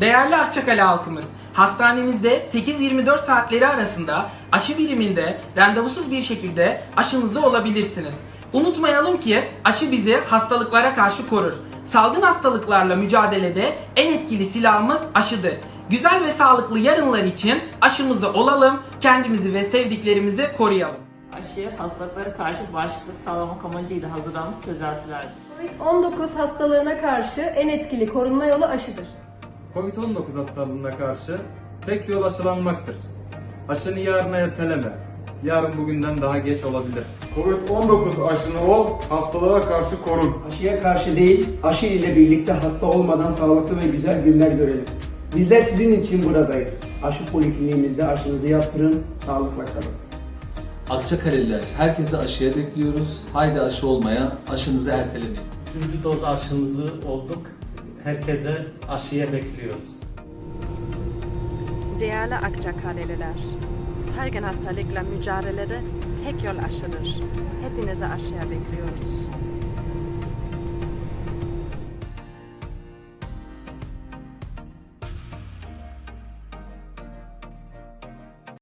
Değerli Akçakale halkımız, hastanemizde 8-24 saatleri arasında aşı biriminde randevusuz bir şekilde aşınızda olabilirsiniz. Unutmayalım ki aşı bizi hastalıklara karşı korur. Salgın hastalıklarla mücadelede en etkili silahımız aşıdır. Güzel ve sağlıklı yarınlar için aşımızı olalım, kendimizi ve sevdiklerimizi koruyalım. Aşı hastalıklara karşı bağışıklık sağlamak amacıyla hazırlanmış çözeltilerdir. Covid-19 hastalığına karşı en etkili korunma yolu aşıdır. Covid-19 hastalığına karşı tek yol aşılanmaktır. Aşını yarına erteleme. Yarın bugünden daha geç olabilir. Covid-19 aşını ol, hastalığa karşı korun. Aşıya karşı değil, aşı ile birlikte hasta olmadan sağlıklı ve güzel günler görelim. Bizler sizin için buradayız. Aşı polikliniğimizde aşınızı yaptırın, sağlıkla kalın. Akçakaleliler herkese aşıya bekliyoruz. Haydi aşı olmaya, aşınızı ertelemeyin. Üçüncü doz aşımızı olduk. Herkese aşıya bekliyoruz. Değerli Akçakaleliler, salgın hastalıkla mücadelede tek yol aşıdır. Hepinizi aşıya bekliyoruz.